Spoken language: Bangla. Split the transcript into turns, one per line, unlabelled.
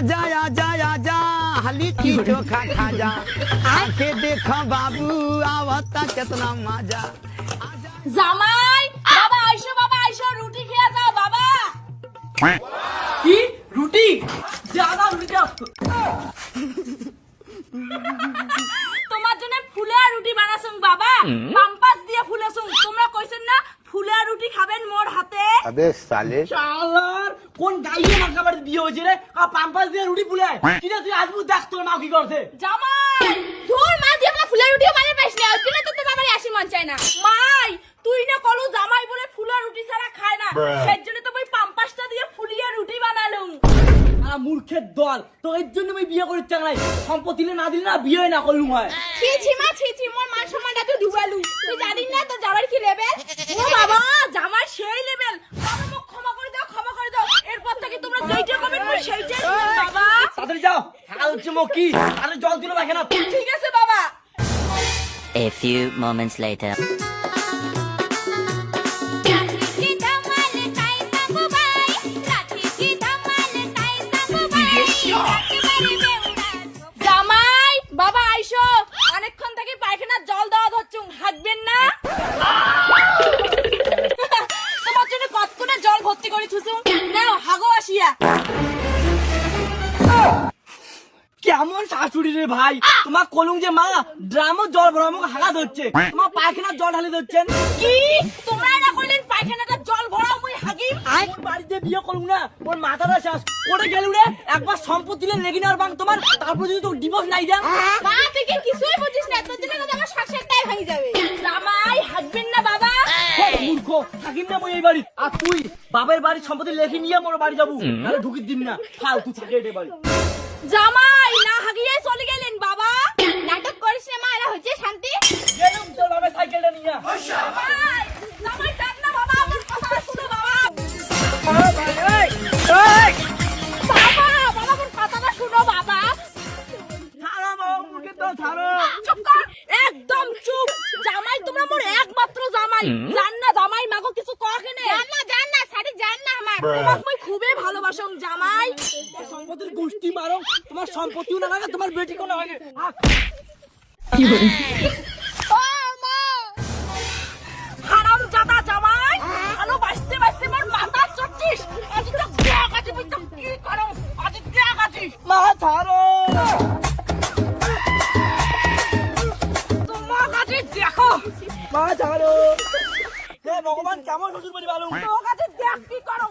আজা আজা
তোমার জন্য ফুলে রুটি বানাসুং বাবা। পাম্পাস দিয়ে ফুলেসুং। তোমরা কইছেন না ফুলে রুটি খাবেন মোর হাতে?
আবে
সালে। কোন গাইয়ে বাড়িতে বিয়ে হয়েছে রে? আর পাম্পাস দিয়ে রুটি কি রে তুই আজবু দেখ তোর মা কি করছে।
জামাই তোর মা দিয়ে আমরা ফুলের রুটি বানাই পাইছ না। ওই জন্য তো তোমার বাড়ি আসি মন চায় না। মাই তুই না কলু জামাই বলে ফুলের রুটি ছাড়া খায় না। সেই জন্য তো ওই পাম্পাসটা দিয়ে ফুলিয়ে রুটি বানালুম।
আর মূর্খের দল তো এর জন্য আমি বিয়ে করতে চাই নাই সম্পত্তি না দিলে না বিয়ে না করলুম হয়।
ছি ছি মা ছি ছি মোর মান সম্মানটা তুই ডুবালু তুই জানিস না তোর জামাই কি লেভেল ও বাবা জামাই সেই লেভেল বাবা মোক ক্ষমা করে দাও ক্ষমা করে দাও এরপর থেকে তোমরা যেইটা কমেন্ট করো
A few moments later.
জামাই আইসো। অনেকক্ষণ থেকে পায়খানার জল দেওয়া ধরছুন হাঁটবেন না? তোমার জল ভর্তি করি থুসুন? হাগো আসিয়া।
কেমন শাশুড়ি রে ভাই। তোমার কলুম যে মা ড্রামও জল ভরা আমাকে হাগা ধরছে। তোমার পায়খানার জল ঢালে ধরছেন।
কি? তোমরা না কইলেন পায়খানাটা জল ভরা মুই হাগিম
ওর বাড়িতে বিয়ে করুম না ওর মাথাটা শেষ করে গেল রে একবার সম্পত্তি দিলে লেগে নেওয়ার বাং তোমার তারপর যদি তোর ডিভোর্স নাই দেন
মা তুই কি কিছুই বুঝিস না তোর জন্য আমার সংসারটাই ভেঙে যাবে। জামাই হাগবেন না বাবা?
মূর্খ থাকিম না মই এই বাড়ি। আর তুই বাবার বাড়ির সম্পত্তি লেখে নিয়ে মোর বাড়ি যাব। নাহলে ঢুকি দিবি না। ফালতু থাকে এটাই বাড়ি।
জামাই না হাগিয়ে চলে গেলেন বাবা। নাটক করিস না মা এরা হচ্ছে শান্তি।
গেলুম তোর বাবার সাইকেলটা নিয়ে
জামাই জামাই ডাক না বাবা আমার কথা শুনো বাবা। বাবা বাবা আমার কথাটা শুনো বাবা।
ছাড়ো বাবা মুখে তো ছাড়ো।
চুপ কর একদম চুপ। জামাই তোমরা মোর একমাত্র জামাই মাগো কিছু কহে নে জান না জান না সাথে জান না আমার তোমাকে খুবই ভালোবাসং জামাই।
সম্পত্তির গোষ্ঠী মারো তোমার সম্পত্তিও না লাগে বেটিকেও না লাগে।
কি
মা! হে ভগবান কেমন শ্বশুর বাড়ি ভালো
কাছে দেখ কি করো?